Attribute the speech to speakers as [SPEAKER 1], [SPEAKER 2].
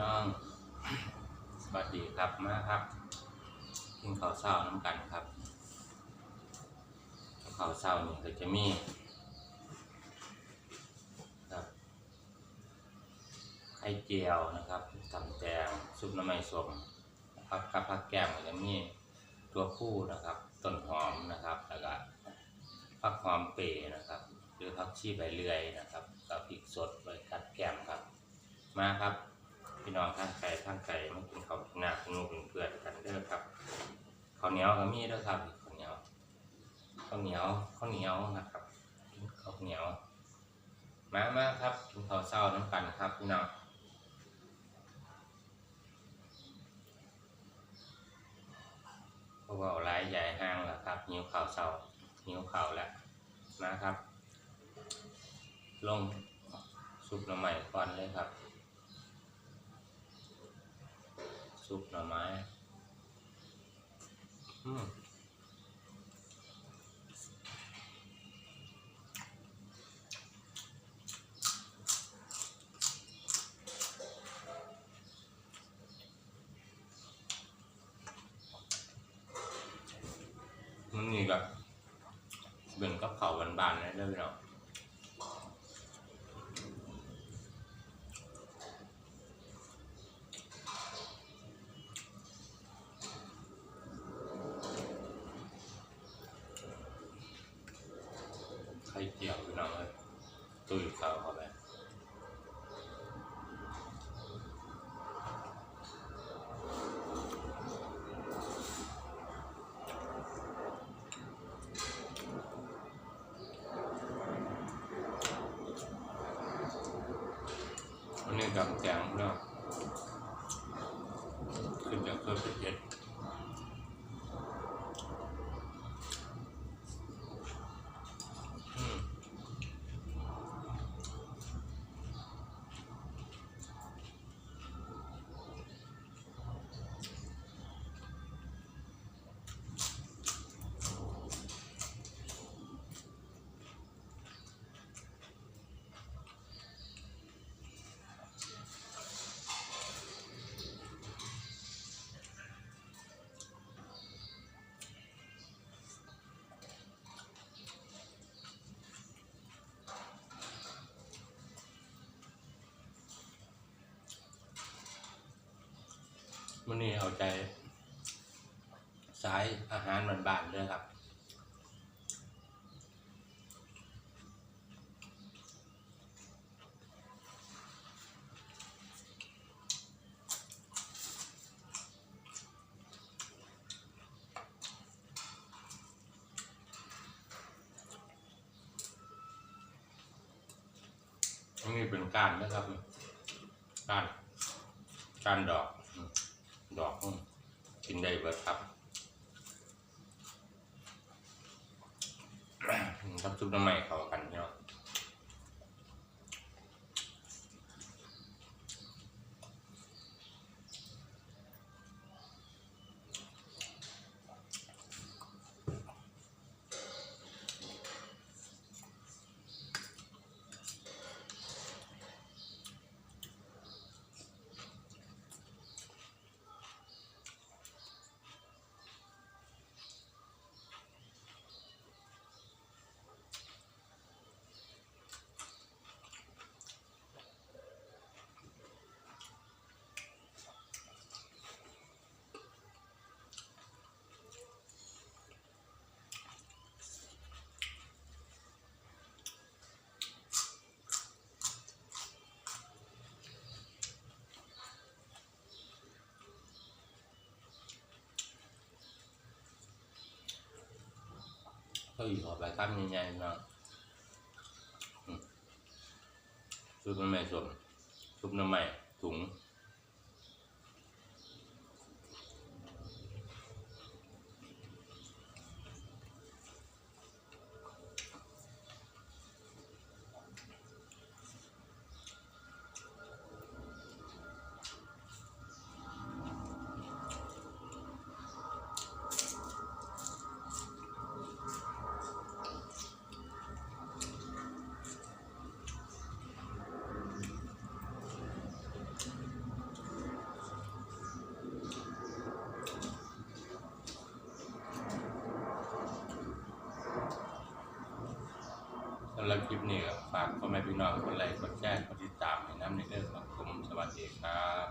[SPEAKER 1] น้องสวัสดีครับมาครับกินข้าวเช้าน้ำกันครับข้าวเช้านี่ก็จะมีครับไข่เจียวนะครับตำแตงซุปน้ำมันสมนะครับกับผักแก้มก็จะมีตัวผู้นะครับต้นหอมนะครับแล้วก็ผักหอมเปรนะครับ หรือผักชีใบเลื่อยนะครับกับพริกสดไว้กัดแก้มครับมาครับ พี่น้องท่างไก่ท่างไก่มากินข้าวกินหน้าคุณลูกเป็นเพื่อนกันเด้อครับข้าวเหนียวก็มีเด้อครับข้าวเหนียวข้าวเหนียวข้าวเหนียวนะครับกินข้าวเหนียวมามาครับกินข้าวเช้าน้ำกันครับพี่น้องเพราะว่าหลายใหญ่ห้างแล้วครับหิวข้าวเช้าหิวข้าวแล้วมาครับ ลงซุปหน่อไม้ก่อนเลยครับ ซุปหน่อไม้อื มันนี่ก็เป็นกับเขาบานๆนะเด้อพี่น้อง ไข่เจียวพี่น้องเลยตุ้ยข้าวเข้าไปอันนี้กับแกงเนาะขึ้นจากเครื่องเป็ดเย็ด มันนี่เอาใจ สายอาหารบ้านๆด้วยครับอันนี้เป็นกานนะครับกานก้านดอก ดอกกินได้เบิดครับทับซุปน้ำใหม่เข้ากันเนาะ ก็อยู่ขอไปตั้มใหญ่ๆนะชุบน้ำใหม่ส่วนชุบน้ำใหม่ถุง หรับคลิปนี้ก็ฝากพ่อแม่พี่น้องคนไลค์กดแชร์กดติดตามให้น้ำในเรื่อครับผมสวัสดีครับ